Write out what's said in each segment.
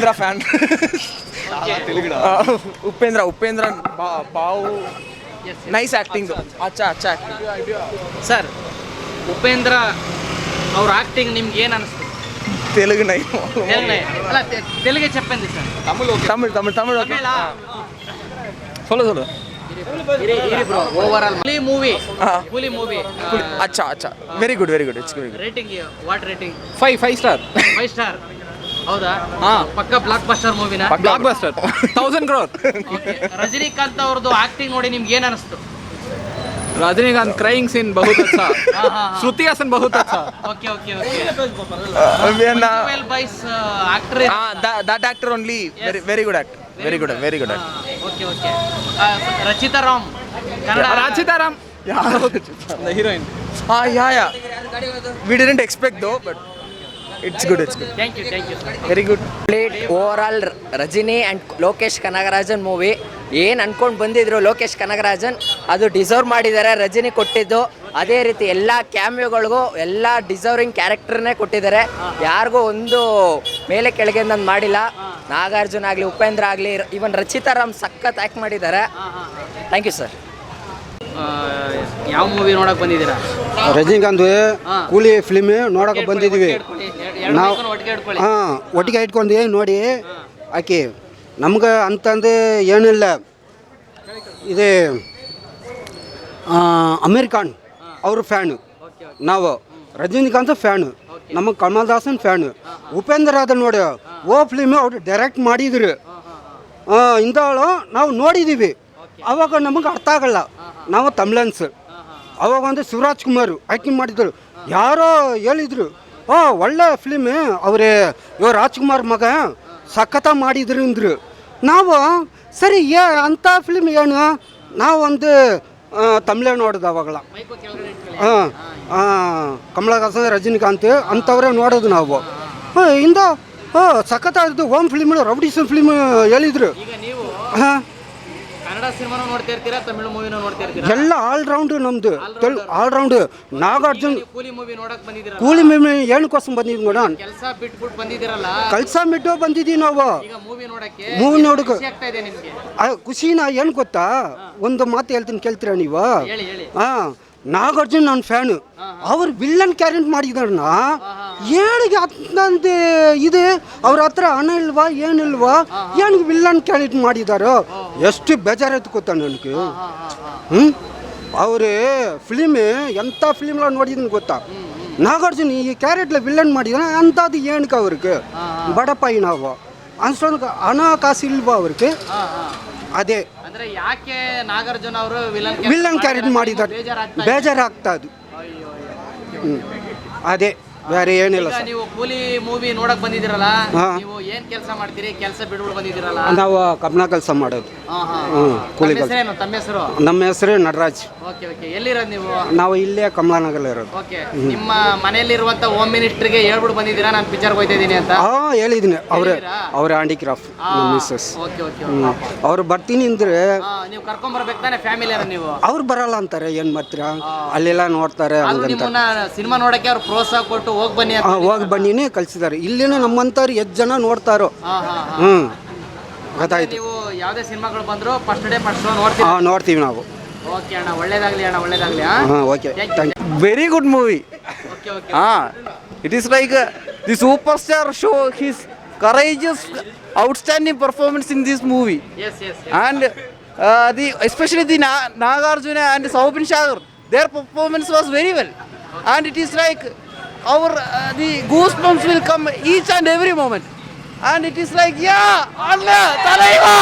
Upendra fan Upendra Upendra ಬಾ- ಬಾವು nice acting ಅಚ್ಚ ಅಚ್ಚ ಆ್ಯಕ್ಟಿಂಗ್ ಸರ್ ಉಪೇಂದ್ರ ಅವ್ರ ಆಕ್ಟಿಂಗ್ ನಿಮ್ಗೆ ಏನು ಅನಿಸ್ತು ತೆಲುಗು ನೈ తెలుగు అలా తె- తెలుగే చెప్పండి సార్ ತಮಿಳ್ ತಮಿಳ್ ತಮಿಳ್ ಓಕೆ ಸೊಲ್ಲು ಸೊಲ್ಲು ಇರಿ ಇರಿ bro overall Huli movie ಹಾ. ಹುಲಿ ಮೂವಿ ಅಚ್ಚ ಅಚ್ಚ very good very good it's very good rating what ಹೌದಾ? ಹಾ. ಪಕ್ಕಾ ಬ್ಲಾಕ್ ಬಸ್ಟರ್ ಮೂವಿನ blockbuster thousand crore Rajinikanth ಅವ್ರದ್ದು ಆಕ್ಟಿಂಗ್ ನೋಡಿ ನಿಮ್ಗೆ ಏನ್ ಅನಿಸ್ತು? ರಜನಿಕಾಂತ್ ಕ್ರೈಂಗ್ ಸೀನ್ ಬಹುತ ಅಚ್ಚಾ ಶ್ರುತಿ ಹಾಸನ್ ಬಹುತ ಅಚ್ಚಾ okay okay okay bias actor that actor only very very good act very good very good okay okay Rachita Ram Kannada Rachita Ram. ಯಾರು ಹೀರೋಯಿನ್ ಹಾ yeah yeah. We didn't expect though but it's good it's good thank you thank you very good played overall Rajini and Lokesh Kanagarajan movie ಏನು ಅಂದ್ಕೊಂಡು ಬಂದಿದ್ರು ಲೋಕೇಶ್ ಕನಗರಾಜನ್? ಅದು deserve ಮಾಡಿದ್ದಾರೆ ರಜನಿ ಕೊಟ್ಟಿದ್ದು. ಅದೇ ರೀತಿ ಎಲ್ಲ ಕ್ಯಾಮ್ಯೋಗಳಿಗೂ ಎಲ್ಲ ಡಿಸರ್ವಿಂಗ್ ಕ್ಯಾರೆಕ್ಟರ್ನೇ ಕೊಟ್ಟಿದ್ದಾರೆ. ಯಾರಿಗೂ ಒಂದು ಮೇಲೆ ಕೆಳಗೆ ನಾನು ಮಾಡಿಲ್ಲ. ನಾಗಾರ್ಜುನ ಆಗಲಿ ಉಪೇಂದ್ರ ಆಗಲಿ ಇವನ್ ರಚಿತಾ ರಾಮ್ ಸಖತ್ ಆ್ಯಕ್ಟ್ ಮಾಡಿದ್ದಾರೆ. ಥ್ಯಾಂಕ್ ಯು ಸರ್ ಯಾವ ಮೂವಿ ನೋಡಕ್ ಬಂದಿದ್ದೀರಾ? ರಜನಿಕಾಂತ್. ಕೂಲಿ ಫಿಲ್ಮ್ ನೋಡಕ್ಕೆ ಬಂದಿದ್ದೀವಿ. ನಾವು ಹಾಂ ಒಟ್ಟಿಗೆ ಇಟ್ಕೊಂಡು ನೋಡಿ ಆಕೆ ನಮ್ಗೆ ಅಂತಂದು ಏನಿಲ್ಲ. ಇದು ಅಮೀರ್ ಖಾನ್ ಅವ್ರ ಫ್ಯಾನು. ನಾವು ರಜನಿಕಾಂತ್ ಫ್ಯಾನು. ನಮಗೆ ಕಮಲ್ ದಾಸನ್ ಫ್ಯಾನು. ಉಪೇಂದ್ರ ಅದ ನೋಡಿ ಓ ಫಿಲ್ಮ್ ಅವ್ರು ಡೈರೆಕ್ಟ್ ಮಾಡಿದ್ರು. ಇಂಥವಳು ನಾವು ನೋಡಿದ್ದೀವಿ ಅವಾಗ ನಮಗೆ ಅರ್ಥ ಆಗಲ್ಲ. ನಾವು ತಮಿಳನ್ಸ್. ಅವಾಗ ಒಂದು ಶಿವರಾಜ್ ಕುಮಾರ್ ಆಕಿಂಗ್ ಮಾಡಿದ್ರು. ಯಾರೋ ಹೇಳಿದ್ರು. ಓ ಒಳ್ಳೆ ಫಿಲ್ಮ್ ಅವರೇ ಇವ ರಾಜ್ಕುಮಾರ್ ಮಗ ಸಖತ ಮಾಡಿದ್ರು ಅಂದ್ರು ನಾವು ಸರಿ ಏ ಅಂಥ ಫಿಲ್ಮ್ ಏನು? ನಾವು ಒಂದು ತಮಿಳೇ ನೋಡೋದು ಅವಾಗಲ. ಹಾಂ ಹಾಂ ಕಮಲಹಾಸನ್ ರಜನಿಕಾಂತ್ ಅಂಥವ್ರೇ ನೋಡೋದು ನಾವು. ಇಂದ ಹಾಂ ಸಖತ್ತಾಗಿದ್ದು ಓಮ್ ಫಿಲ್ಮ್ ರೌಡಿಸನ್ ಫಿಲ್ಮ್ ಹೇಳಿದ್ರು. ಹಾಂ. ಕನ್ನಡ ಸಿನಿಮಾನು ನೋಡ್ತಾ ಇರ್ತೀರಾ ತಮಿಳು ಮೂವಿನೂ ನೋಡ್ತಾ ಇರ್ತೀರಾ? ಎಲ್ಲ ಆಲ್ರೌಂಡ್ ನಮ್ದು. All round Nagarjun Coolie movie ನೋಡಕ್ ಬಂದಿದ್ದೀರಾ ಕೂಲಿ ಮೂವಿ ಏನಕ್ಕೋಸ್ಕರ ಬಂದಿದ್ವಿ ನೋಡೋಣ? ಕೆಲಸ ಬಿಟ್ಬಿಟ್ಟು ಬಂದಿದ್ದೀರಲ್ಲ? ಕಳ್ಸ ಬಿಟ್ಟು ಬಂದಿದ್ದೀವಿ ನಾವು. ಈಗ ಮೂವಿ ನೋಡಕ್ಕೆ ಮೂವಿ ನೋಡಕ್ಕೆ- ಖುಷಿ ನಾ ಏನು ಗೊತ್ತಾ? ಒಂದು ಮಾತು ಹೇಳ್ತೀನಿ ಕೇಳ್ತೀರಾ ನೀವು? ಹೇಳಿ ಹೇಳಿ. ಹಾಂ. ನಾಗಾರ್ಜುನ್ ನನ್ನ ಫ್ಯಾನು ಅವ್ರು ವಿಲ್ಲನ್ ಕ್ಯಾರೆಂಟ್ ಮಾಡಿದಾರನ್ನ ಏಳಿಗೆ ಹತ್ತಂತೆ ಇದೆ? ಅವ್ರ ಹತ್ರ ಹಣ ಇಲ್ವಾ ಏನಿಲ್ವಾ? ಏನಿಗೆ ವಿಲ್ಲನ್ ಕ್ಯಾರೆಂಟ್ ಮಾಡಿದಾರೋ? ಎಷ್ಟು ಬೇಜಾರಾಯ್ತು ಗೊತ್ತಾ ನನಗೆ. ಹ್ಮ್? ಅವರೇ ಫಿಲಿಮ್ ಎಂಥ ಫಿಲಿಮ್ಲ ನೋಡಿದ್ನ ಗೊತ್ತಾ? ನಾಗಾರ್ಜುನ್ ಈ ಕ್ಯಾರೆಟ್ಲ ವಿಲ್ಲನ್ ಮಾಡಿದ ಅಂಥದ್ದು ಏನಕ್ಕೆ ಅವ್ರಿಗೆ? ಬಡಪಾಯಿ ನಾವು. ಅಷ್ಟೊಂದು ಹಣ ಕಾಸು ಇಲ್ವಾ ಅವ್ರಿಗೆ? ಅದೇ. ಅಂದ್ರೆ ಯಾಕೆ ನಾಗಾರ್ಜುನ ಅವರು ವಿಲನ್ ವಿಲ್ಲನ್ ಕ್ಯಾರೆಟ್ ಮಾಡಿದ್ದಾರೆ ಬೇಜಾರಾಗ್ತಾ ಬೇಜಾರಾಗ್ತಾ ಅದು ಅದೇ. ಬೇರೆ ಏನಿಲ್ಲ ಈಗ ಸರ್. ನೀವು ಕೂಲಿ ಮೂವಿ ನೋಡಕ್ ಬಂದಿದ್ದೀರಲ್ಲ ಹಾ. ನೀವು ಏನ್ ಕೆಲಸ ಮಾಡ್ತೀರಿ? ಕೆಲಸ ಬಿಡ್ಬಿಟ್ಟು ಬಂದಿದ್ದೀರಲ್ಲ? ನಾವು ಕಬ್ನ ಕೆಲಸ ಮಾಡೋದು. ಹಾ, ಕೂಲಿ ತಮ್ಮ ಕೆಲಸ. ಹೆಸರೇನು? ತಮ್ಮ ಹೆಸರು? ನಮ್ಮ ಹೆಸರು ನಟರಾಜ್. Okay okay. ಎಲ್ಲಿರೋದು ನೀವು? ನಾವು ಇಲ್ಲೇ ಕಮಲಾನಗರ ಇರೋದು. ಓಕೆ. ನಿಮ್ಮ ಮನೆಯಲ್ಲಿರುವಂತ ಹೋಮ್ ಮಿನಿಸ್ಟರ್ಗೆ ಹೇಳ್ಬಿಟ್ಟು ಬಂದಿದ್ದೀರಾ? ನಾನು ಪಿಕ್ಚರ್ ಹೋಯ್ತಾ ಇದ್ದೀನಿ ಅಂತ. ಹಾಂ ಹೇಳಿದ್ದೀನಿ. ಅವ್ರೆ ಹೇಳಿದ್ದೀರಾ? ಅವ್ರ ಹ್ಯಾಂಡಿಕ್ರಾಫ್ಟ್ ನಮ್ಮ ಮಿಸ್ಸಸ್ ಓಕೆ ಓಕೆ ಅವ್ರು ಬರ್ತೀನಿ ಅಂದ್ರೆ ನೀವು ಕರ್ಕೊಂಡ್ ಬರ್ಬೇಕು ತಾನೆ? ಫ್ಯಾಮಿಲಿ ನೀವು? ಅವ್ರು ಬರಲ್ಲ ಅಂತಾರೆ ಏನು ಮಾಡ್ತೀರಾ? ಅಲ್ಲೆಲ್ಲ ನೋಡ್ತಾರೆ ಆದ್ರೂ ಹಂಗಂತ ನಿಮ್ಮನ್ನ ಸಿನಿಮಾ ನೋಡಕ್ಕೆ ಅವ್ರು ಪ್ರೋತ್ಸಾಹ ಕೊಟ್ಟು ಹೋಗ್ ಬನ್ನಿ ಹೋಗಿ ಬನ್ನಿನೇ ಕಲ್ಸಿದ್ದಾರೆ ಇಲ್ಲಿನ ನಮ್ಮಂತವ್ರು ಎಷ್ಟು ಜನ ನೋಡ್ತಾರೋ. ಹ್ಞೂ ಗೊತ್ತಾಯ್ತು. ನೀವು ಸಿನಿಮಾಗಳು ಫಸ್ಟ್ ಡೇ ಫಸ್ಟ್ ಶೋ ನೋಡ್ತೀವಿ. ಹಾಂ ನೋಡ್ತೀವಿ ನಾವು. ಓಕೆ ಅಣ್ಣ ಅಣ್ಣ ಓಕೆ. ವೆರಿ ಗುಡ್ ಮೂವಿ ಹಾಂ it is like the superstar show his courageous outstanding performance in this movie and the especially the Nagarjuna and Soubin Shahir their performance was very well and it is like our uh, the goosebumps will come each and every moment, and it is like yeah, Allah, Talaiva,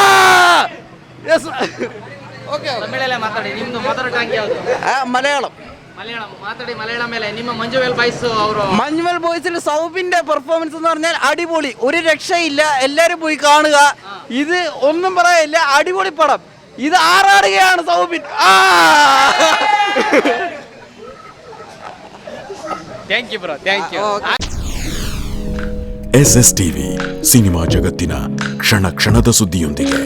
yes, okay, ತಮಿಳಲ್ಲೇ ಮಾತಾಡಿ ನಿಮ್ದು mother tongue ಯಾವುದು uh, Malayalam. Malayalam ಮಾತಾಡಿ ಮಲಯಾಳಂ ಮೇಲೆ ನಿಮ್ಮ ಮಂಜುವೆಲ್ boys ಅವರು മഞ്ഞുമൽ ബോയ്സിൽ സൗബിന്റെ performance എന്ന് പറഞ്ഞാൽ അടിപൊളി ഒരു രക്ഷയില്ല എല്ലാരും പോയി കാണുക ഇത് ഒന്നും പറയാനില്ല അടിപൊളി പടം ഇത് ആറാടുകയാണ് സൗബിൻ ആ thank you bro thank you S S TV cinema ಜಗತ್ತಿನ ಕ್ಷಣ ಕ್ಷಣದ ಸುದ್ದಿಯೊಂದಿಗೆ.